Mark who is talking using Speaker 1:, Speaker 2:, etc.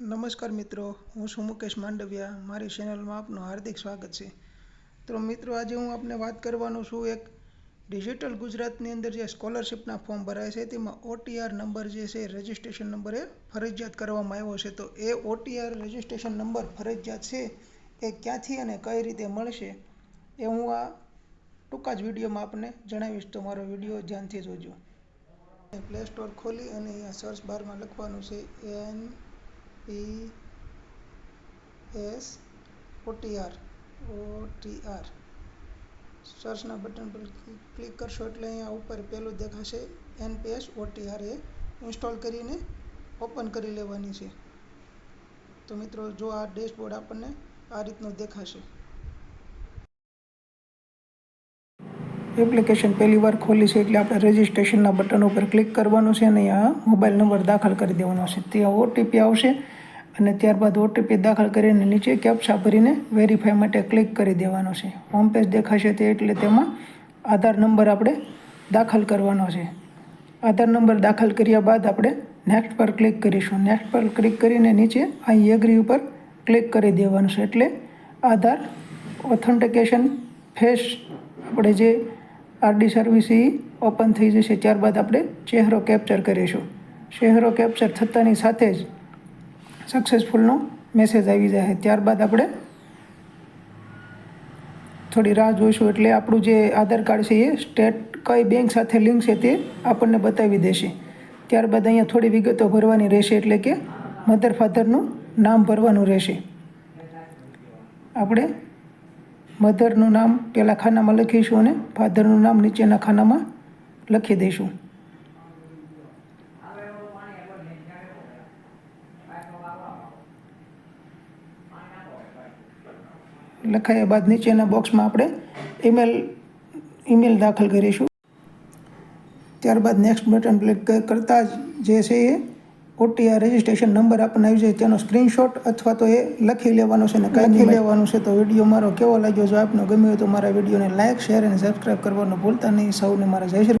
Speaker 1: નમસ્કાર મિત્રો, હું છું મુકેશ માંડવિયા, મારી ચેનલમાં આપનું હાર્દિક સ્વાગત છે. તો મિત્રો, આજે હું આપને વાત કરવાનો છું એક ડિજિટલ ગુજરાતની અંદર જે સ્કોલરશિપના ફોર્મ ભરાય છે, તેમાં ઓટીઆર નંબર જે છે રજિસ્ટ્રેશન નંબર એ ફરજિયાત કરવામાં આવ્યો છે. તો એ ઓટીઆર રજિસ્ટ્રેશન નંબર ફરજિયાત છે, એ ક્યાંથી અને કઈ રીતે મળશે, એ હું આ ટૂંકા જ વિડીયોમાં આપને જણાવીશ. તો મારો વીડિયો ધ્યાનથી જોજો. પ્લે સ્ટોર ખોલી અને અહીંયા સર્ચ બારમાં લખવાનું છે N P S OTR OTR સર્ચના button પર ક્લિક કરશો એટલે અહીંયા ઉપર પહેલું દેખાશે એનપીએસ ઓટીઆર એ ઇન્સ્ટોલ કરીને ઓપન કરી લેવાની છે. તો મિત્રો, જો આ ડેશબોર્ડ આપણને આ રીતનું દેખાશે. એપ્લિકેશન પહેલી વાર ખોલી છે એટલે આપણે રજિસ્ટ્રેશનના બટન ઉપર ક્લિક કરવાનું છે અને અહીંયા મોબાઈલ નંબર દાખલ કરી દેવાનો છે. ત્યાં ઓટીપી આવશે અને ત્યારબાદ ઓટીપી દાખલ કરીને નીચે કેપ્સા ભરીને વેરીફાઈ માટે ક્લિક કરી દેવાનો છે. હોમ પેજ દેખાશે તે એટલે તેમાં આધાર નંબર આપણે દાખલ કરવાનો છે. આધાર નંબર દાખલ કર્યા બાદ આપણે નેક્સ્ટ પર ક્લિક કરીશું. નેક્સ્ટ પર ક્લિક કરીને નીચે અહીં એગ્રી ઉપર ક્લિક કરી દેવાનું છે. એટલે આધાર ઓથેન્ટિકેશન ફેસ આપણે જે આરડી સર્વિસ એ ઓપન થઈ જશે ત્યારબાદ આપણે ચહેરો કેપ્ચર કરીશું. ચહેરો કેપ્ચર થતાની સાથે જ સક્સેસફુલનો મેસેજ આવી જાય ત્યારબાદ આપણે થોડી રાહ જોઈશું. એટલે આપણું જે આધાર કાર્ડ છે એ સ્ટેટ કઈ બેંક સાથે લિંક છે તે આપણને બતાવી દેશે. ત્યારબાદ અહીંયા થોડી વિગતો ભરવાની રહેશે એટલે કે મધર ફાધરનું નામ ભરવાનું રહેશે. આપણે મધરનું નામ પહેલાં ખાનામાં લખીશું અને ફાધરનું નામ નીચેના ખાનામાં લખી દઈશું. લખાયા બાદ નીચેના બોક્સમાં આપણે ઈમેલ ઈમેલ દાખલ કરીશું. ત્યારબાદ નેક્સ્ટ બટન ક્લિક કરતાં જ જે છે એ ઓટીઆર રજિસ્ટ્રેશન નંબર આપણને આવી જાય તેનો સ્ક્રીનશોટ અથવા તો એ લખી લેવાનો છે ને લખી લેવાનું છે તો વીડિયો મારો કેવો લાગ્યો? જો આપનો ગમ્યો હોય તો મારા વિડીયોને લાઇક શેર અને સબસ્ક્રાઈબ કરવાનું ભૂલતા નહીં. સૌને મારા જય શ્રી